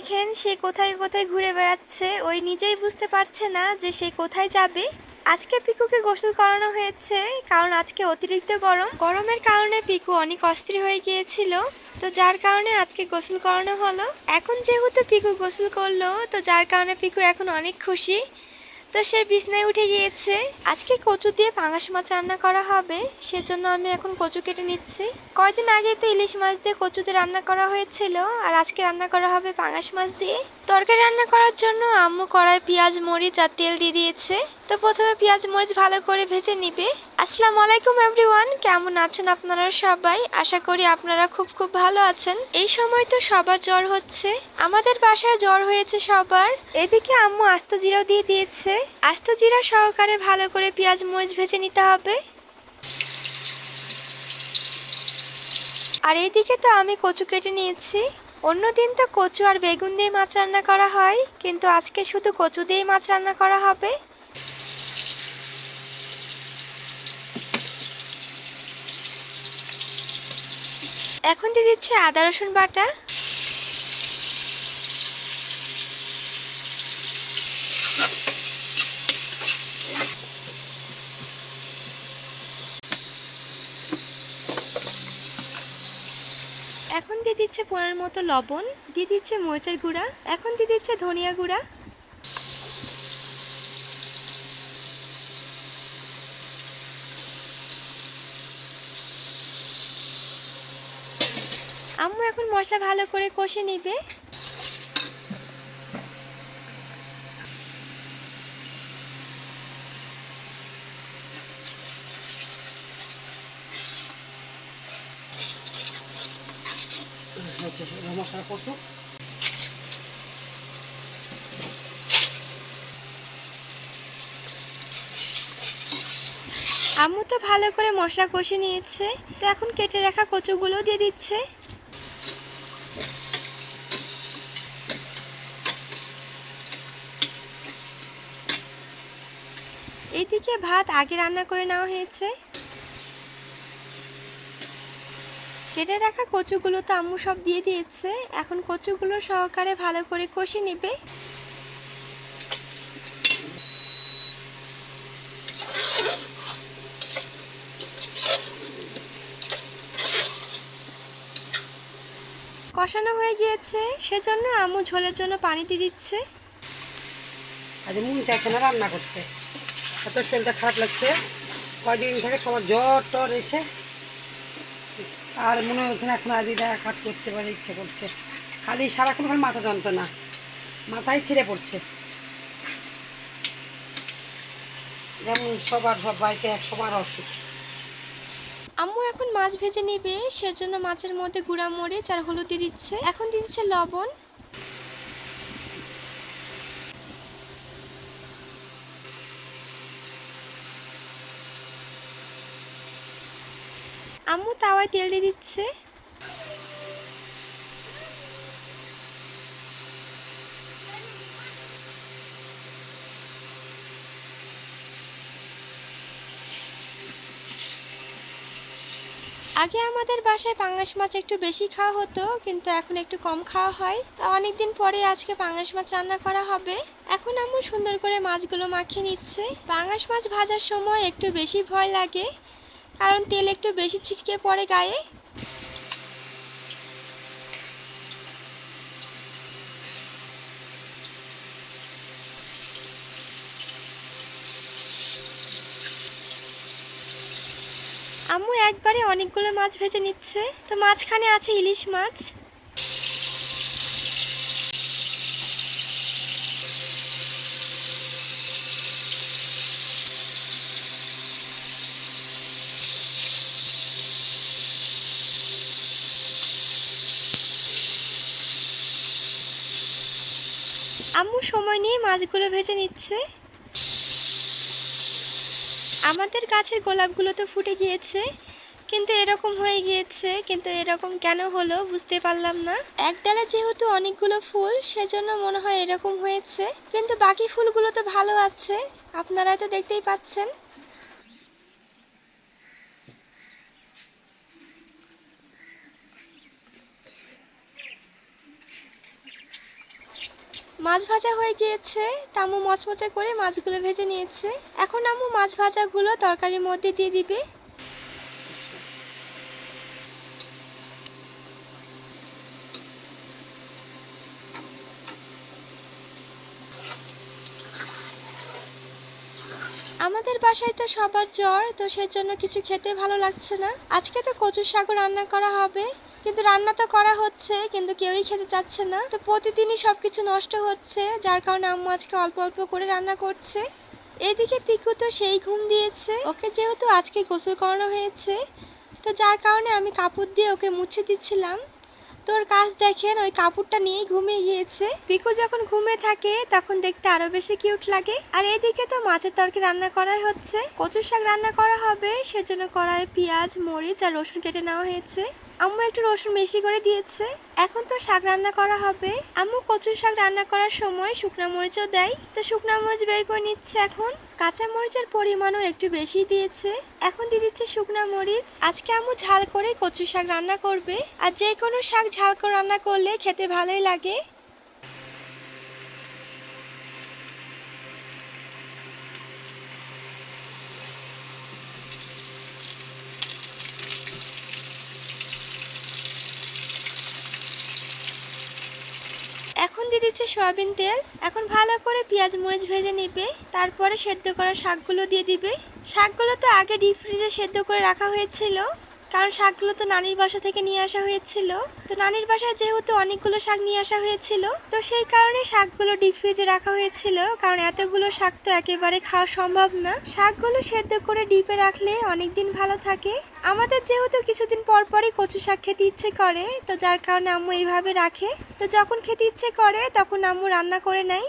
দেখেন সে কোথায় কোথায় ঘুরে বেড়াচ্ছে, ওই নিজেই বুঝতে পারছে না যে সে কোথায় যাবে। আজকে পিকুকে গোসল করানো হয়েছে, কারণ আজকে অতিরিক্ত গরম। গরমের কারণে পিকু অনেক অস্থির হয়ে গিয়েছিল, তো যার কারণে আজকে গোসল করানো হলো। এখন যেহেতু পিকু গোসল করল, তো যার কারণে পিকু এখন অনেক খুশি। তো সে বিছনায় উঠে গিয়েছে। আজকে কচু দিয়ে পাঙাশ মাছ রান্না করা হবে, সেজন্য আমি এখন কচু কেটে নিচ্ছি। কয়দিন আগে তো ইলিশ মাছ দিয়ে কচু দিয়ে রান্না করা হয়েছিল, আর আজকে রান্না করা হবে পাঙাশ মাছ দিয়ে। তরকারি রান্না করার জন্য আম্মু কড়াই পেঁয়াজ, মরিচ আর তেল দিয়ে দিয়েছে। তো প্রথমে পেঁয়াজ, মরিচ ভালো করে ভেজে নিবে। আসসালামু আলাইকুম এভরিওয়ান, কেমন আছেন আপনারা সবাই? আশা করি আপনারা খুব খুব ভালো আছেন। এই সময় তো সবার জ্বর হচ্ছে। আমাদের বাসায় জ্বর হয়েছে সবার। এদিকে আম্মু আস্ত জিরাও দিয়ে দিয়েছে। আস্ত জিরা সহকারে ভালো করে পেঁয়াজ মরিচ ভেজে নিতে হবে। আর এইদিকে তো আমি কচু কেটে নিয়েছি। অন্যদিন তো কচু আর বেগুন দিয়ে মাছ রান্না করা হয়, কিন্তু আজকে শুধু কচু দিয়েই মাছ রান্না করা হবে। এখন দিয়ে দিচ্ছে আদা রসুন বাটা এখন দিয়ে দিচ্ছে পোড়ার মতো লবণ, দিয়ে দিচ্ছে মরিচের গুঁড়া, এখন দিয়ে দিচ্ছে ধনিয়া গুঁড়া। আম্মু এখন মশলা ভালো করে কষে নিবে। আম্মু তো ভালো করে মশলা কষে নিয়েছে, তো এখন কেটে রাখা কচুগুলো দিয়ে দিচ্ছে। এইদিকে ভাত আগে রান্না করে নেওয়া হয়েছে। কেটে রাখা কচুগুলো তো আম্মু সব দিয়ে দিয়েছে। এখন কচুগুলো সহকারে ভালো করে কষে নেবে। কষানো হয়ে গিয়েছে, সেজন্য আম্মু ঝোলের জন্য পানি দিয়ে দিচ্ছে। আজ মন চাইছে না রান্না করতে। এত শরীরটা খারাপ লাগছে। কয়দিন থেকে সবার জ্বর টর এসে আর মনে হচ্ছে না এখন আদিদা কাজ করতে পারে, ইচ্ছে করছে। খালি সারাক্ষণ খালি মাথা যন্ত্রণা। মাথায় ছিঁড়ে পড়ছে। যেমন সবার সব বাড়িতে এক সবার অসুখ। আম্মু এখন মাছ ভেজে নেবে, সেজন্য মাছের মধ্যে গুঁড়া মরিচ আর হলুদ দিচ্ছে। এখন দিচ্ছে লবণ। আম্মু তাওয়ায় তেল দিয়ে দিচ্ছে। আগে আমাদের বাসায় পাঙ্গাস মাছ একটু বেশি খাওয়া হতো, কিন্তু এখন একটু কম খাওয়া হয়। তা অনেকদিন পরে আজকে পাঙ্গাস মাছ রান্না করা হবে। এখন আম্মু সুন্দর করে মাছগুলো মাখিয়ে নিচ্ছে। পাঙ্গাস মাছ ভাজার সময় একটু বেশি ভয় লাগে। কারণ তেল একটু বেশি ছিটকে পড়ে গায়ে। আম্মু একবারে অনেকগুলো মাছ ভেজে নিচ্ছে। তো মাঝখানে আছে ইলিশ মাছ। আম্মু সময় নিয়ে মাছগুলো ভেজে নিচ্ছে। আমাদের গাছের গোলাপগুলো তো ফুটে গিয়েছে, কিন্তু এরকম হয়ে গিয়েছে, কিন্তু এরকম কেন হলো বুঝতে পারলাম না। এক ডালে যেহেতু অনেকগুলো ফুল, সেজন্য মনে হয় এরকম হয়েছে, কিন্তু বাকি ফুলগুলো তো ভালো আছে, আপনারা তো দেখতেই পাচ্ছেন। মাছ ভাজা হয়ে গিয়েছে। তামু মচমচা করে মাছগুলো ভেজে নিয়েছে। এখন আমু মাছ ভাজাগুলো তরকারির মধ্যে দিয়ে দিবে। আমাদের বাসায় তো সবার জ্বর, তো সেজন্য কিছু খেতে ভালো লাগছে না। আজকে তো কচুর শাক রান্না করা হবে। কিন্তু রান্না তো করা হচ্ছে, কিন্তু কেউই খেতে চাচ্ছে না। তো প্রতিদিনই সব কিছু নষ্ট হচ্ছে, যার কারণে আম্মু আজকে অল্প অল্প করে রান্না করছে। এদিকে পিকু তো সেই ঘুম দিয়েছে। ওকে যেহেতু আজকে গোসল করানো হয়েছে, তো যার কারণে আমি কাপড় দিয়ে ওকে মুছে দিচ্ছিলাম। তোর কাজ দেখেন, ওই কাপড়টা নিয়েই ঘুমিয়ে গিয়েছে। পিকু যখন ঘুমে থাকে, তখন দেখতে আরও বেশি কিউট লাগে। আর এদিকে তো মাছের তরকারি রান্না করাই হচ্ছে। কচুর শাক রান্না করা হবে, সেজন্য কড়াই পেঁয়াজ, মরিচ আর রসুন কেটে নেওয়া হয়েছে। আম্মু একটা রসুন বেশি করে দিয়েছে। এখন তো শাক রান্না করা হবে। আম্মু কচুর শাক রান্না করার সময় শুকনো মরিচও দেয়। তো শুকনো মরিচ বের করে নিচ্ছে এখন। কাঁচা মরিচের পরিমাণও একটু বেশি দিয়েছে। এখন দিয়ে দিচ্ছে শুকনো মরিচ। আজকে আম্মু ঝাল করে কচু শাক রান্না করবে। আর যে কোনো শাক ঝাল করে রান্না করলে খেতে ভালোই লাগে এখন দিয়ে দিচ্ছে সয়াবিন তেল। এখন ভালো করে পেঁয়াজ, মরিচ ভেজে নিবে। তারপরে সেদ্ধ করা শাকগুলো দিয়ে দিবে। শাকগুলো তো আগে ডিপ ফ্রিজে সেদ্ধ করে রাখা হয়েছিল। কারণ শাকগুলো তো নানির বাসা থেকে নিয়ে আসা হয়েছিল। তো নানির বাসায় যেহেতু অনেকগুলো শাক নিয়ে আসা হয়েছিল, তো সেই কারণে শাকগুলো ডিপ ফ্রিজে রাখা হয়েছিল। কারণ এতগুলো শাক তো একেবারে খাওয়া সম্ভব না। শাকগুলো সেদ্ধ করে ডিপে রাখলে অনেক দিন ভালো থাকে। আমাদের যেহেতু কিছুদিন পর পরই কচু শাক খেতে ইচ্ছে করে, তো যার কারণে আম্মু এইভাবে রাখে। তো যখন খেতে ইচ্ছে করে, তখন আম্মু রান্না করে নেয়।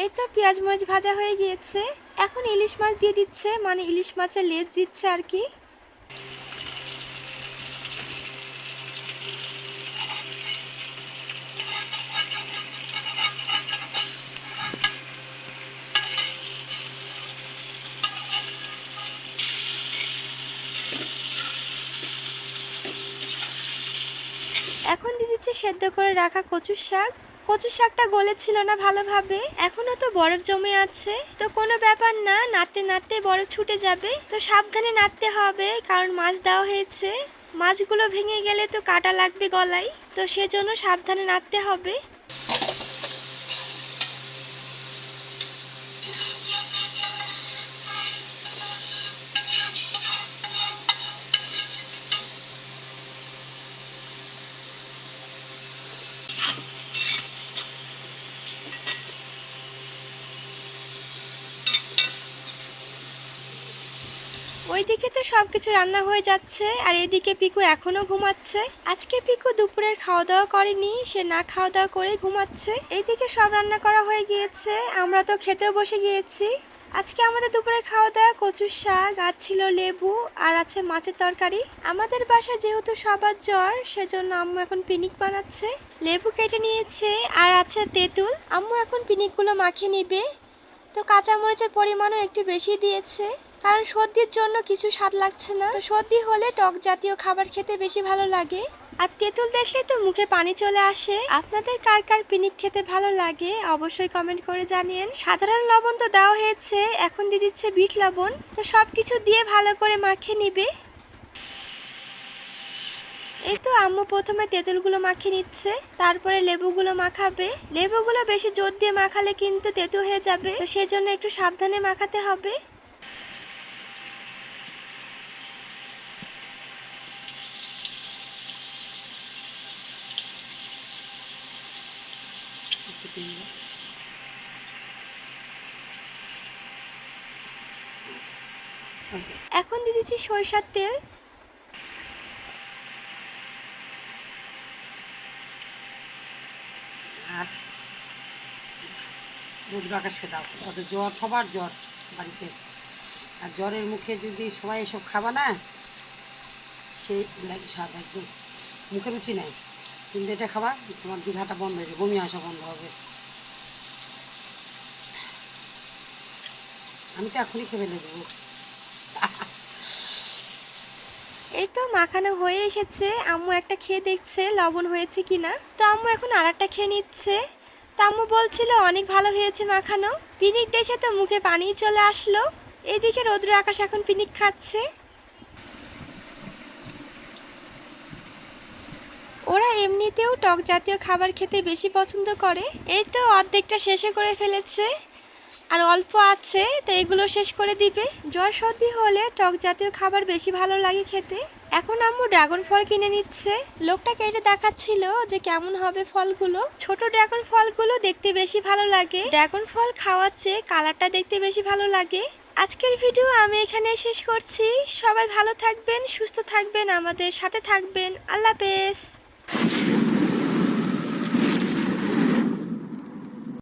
এই তো পেঁয়াজ মরিচ ভাজা হয়ে গিয়েছে। এখন ইলিশ মাছ দিয়ে দিচ্ছে মানে ইলিশ মাছের লেজ দিচ্ছে আর কি। এখন দিয়ে দিচ্ছে সেদ্ধ করে রাখা কচুর শাক। কচুর শাকটা গলেছিল না ভালোভাবে, এখনও তো বরফ জমে আছে। তো কোনো ব্যাপার না নাতে নাতে বরফ ছুটে যাবে। তো সাবধানে নাড়তে হবে, কারণ মাছ দেওয়া হয়েছে। মাছগুলো ভেঙে গেলে তো কাটা লাগবে গলায়। তো সেজন্য সাবধানে নাড়তে হবে। ওইদিকে তো সবকিছু রান্না হয়ে যাচ্ছে, আর এদিকে পিকু এখনও ঘুমাচ্ছে। আজকে পিকু দুপুরের খাওয়া দাওয়া করেনি, সে না খাওয়া দাওয়া করে ঘুমাচ্ছে। এইদিকে সব রান্না করা হয়ে গিয়েছে, আমরা তো খেতেও বসে গিয়েছি। আজকে আমাদের দুপুরের খাওয়া দাওয়া কচুর শাক, আর ছিল লেবু, আর আছে মাছের তরকারি। আমাদের বাসায় যেহেতু সবার জ্বর, সেজন্য আম্মু এখন পিনিক বানাচ্ছে। লেবু কেটে নিয়েছে, আর আছে তেঁতুল। আম্মু এখন পিনিকগুলো মাখিয়ে নিবে। তো কাঁচামরিচের পরিমাণও একটু বেশি দিয়েছে। কারণ সর্দির জন্য কিছু স্বাদ লাগছে না। সর্দি হলে টক জাতীয় খাবার খেতে বেশি ভালো লাগে। আর তেঁতুল দেখলে তো মুখে পানি চলে আসে। আপনাদের কার কার পিনিক খেতে ভালো লাগে অবশ্যই কমেন্ট করে জানিয়েন। সাধারণ লবণ তো দেওয়া হয়েছে, এখন দিয়ে দিচ্ছে বিট লবণ। তো সব কিছু দিয়ে ভালো করে মাখিয়ে নিবে। এই তো আম্মু প্রথমে তেঁতুলগুলো মাখিয়ে নিচ্ছে, তারপরে লেবুগুলো মাখাবে। লেবুগুলো বেশি জোর দিয়ে মাখালে কিন্তু তেঁতু হয়ে যাবে। তো সেজন্য একটু সাবধানে মাখাতে হবে একটু কিনবো। ওই যে, দিচ্ছি সরিষার তেল। আর দুধ বাকাশকে দাও জ্বর, সবার জ্বর বাড়িতে। আর জ্বরের মুখে যদি সবাই এসব খাবা না লাগে স্বাদ একদম। মুখে রুচি নাই। কিন্তু এটা খাবা, তোমার জিঘাটা বন্ধ হয়ে যাবে, বমি আসা বন্ধ হবে। আমি তো এখনই খেয়ে দেবো। এই তো মাখানো হয়ে এসেছে। আম্মু একটা খেয়ে দেখছে, লবণ হয়েছে কি না তো আম্মু এখন আর একটা খেয়ে নিচ্ছে। তো আম্মু বলছিল, অনেক ভালো হয়েছে মাখানো। পিনিক দেখে তো মুখে পানি চলে আসলো। এদিকে রৌদ্র আকাশ এখন পিনিক খাচ্ছে। ওরা এমনিতেও টক জাতীয় খাবার খেতে বেশি পছন্দ করে। এই তো অর্ধেকটা শেষে করে ফেলেছে। আর অল্প আছে, তো এগুলো শেষ করে দিবে। জ্বর সর্দি হলে টক জাতীয় খাবার বেশি ভালো লাগে খেতে। এখন আম্মু ড্রাগন ফল কিনে নিচ্ছে। লোকটা কেটে দেখাচ্ছিল যে কেমন হবে ফলগুলো। ছোট ড্রাগন ফলগুলো দেখতে বেশি ভালো লাগে। ড্রাগন ফল খাওয়ার চেয়ে কালারটা দেখতে বেশি ভালো লাগে। আজকের ভিডিও আমি এখানে শেষ করছি। সবাই ভালো থাকবেন, সুস্থ থাকবেন, আমাদের সাথে থাকবেন। আল্লাহ হাফেজ।